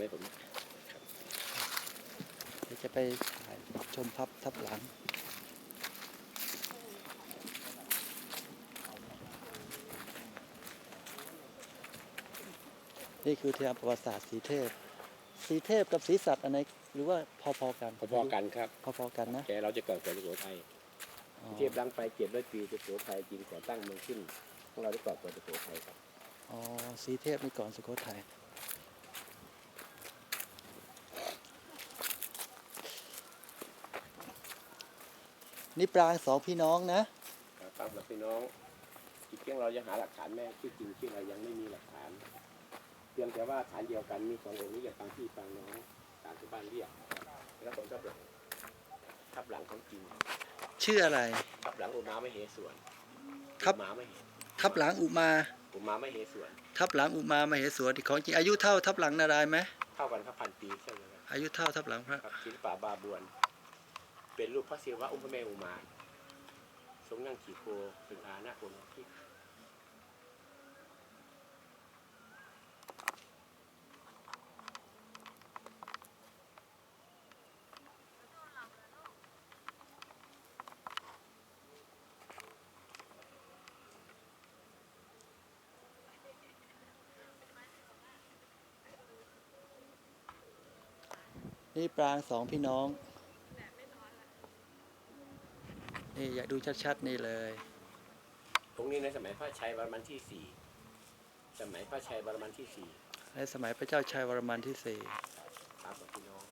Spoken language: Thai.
ให้ผมเดี๋ยวจะไปถ่ายชมพับทับหลังนี่คือเทียมประวัติศาสตร์สีเทพ สีเทพกับสีสัตว์อันไหนหรือว่าพอๆกันพอๆกันครับพอๆกันนะแกเราจะเกิดก่อนสุโขทัยอ๋อเทียบดังไปเจ็ดร้อยปีสุโขทัยจีนก่อตั้งเมืองขึ้นของเราได้ก่อเกิดสุโขทัยครับอ๋อสีเทพนี่ก่อนสุโขทัย นี่ปรางสองพี่น้องนะครับแล้วพี่น้องอีกเพียงเราจะหาหลักฐานแม่ชื่อจริงชื่ออะไรยังไม่มีหลักฐานเพียงแต่ว่าฐานเดียวกันมีสององค์นี้อย่างบางที่บางน้องตามที่บ้านเรียกแล้วผมทับหลังทับหลังของจริงชื่ออะไรทับหลังอุมาไม่เหสวนทับอุมาไม่เหทับหลังอุมาอุมาไม่เหสวนทับหลังอุมามาเหสวนที่ของจริงอายุเท่าทับหลังนารายณ์ไหมเท่ากันครับพันปีใช่ไหมครับอายุเท่าทับหลังพระครับศิลปะบาบวน เป็นรูปพระศิวะองค์พระแม่อุมาทรงนั่งขี่โคเป็นอาณาคนที่นี่ปรางสองพี่น้อง นี่อยากดูชัดๆนี่เลย ตรงนี้ในสมัยพระชัยวรมันที่สี่สมัยพระชัยวรมันที่สี่ในสมัยพระเจ้าชัยวรมันที่สี่ค